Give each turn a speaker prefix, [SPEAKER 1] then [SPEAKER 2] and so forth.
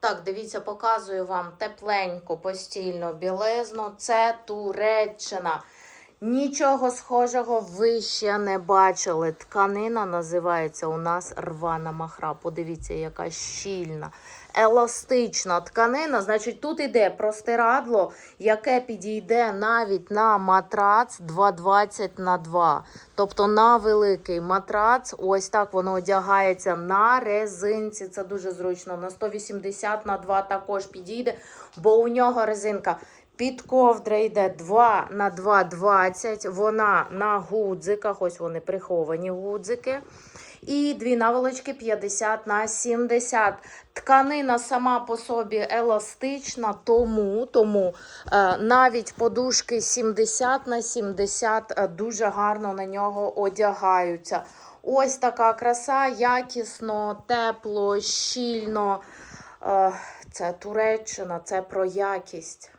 [SPEAKER 1] Так, дивіться, показую вам тепленько, постільно білизну. Це Туреччина. Нічого схожого ви ще не бачили. Тканина називається у нас рвана махра. Подивіться, яка щільна, еластична тканина. Значить, тут іде простирадло, яке підійде навіть на матрац 2,20 на 2. Тобто на великий матрац. Ось так воно одягається на резинці. Це дуже зручно. На 180 на 2 також підійде, бо у нього резинка. Під ковдра йде 2 на 2,20. Вона на гудзиках, ось вони приховані гудзики. І дві наволочки 50 на 70. Тканина сама по собі еластична, тому, тому е, навіть подушки 70 на 70 е, дуже гарно на нього одягаються. Ось така краса, якісно, тепло, щільно. Е, це Туреччина, це про якість.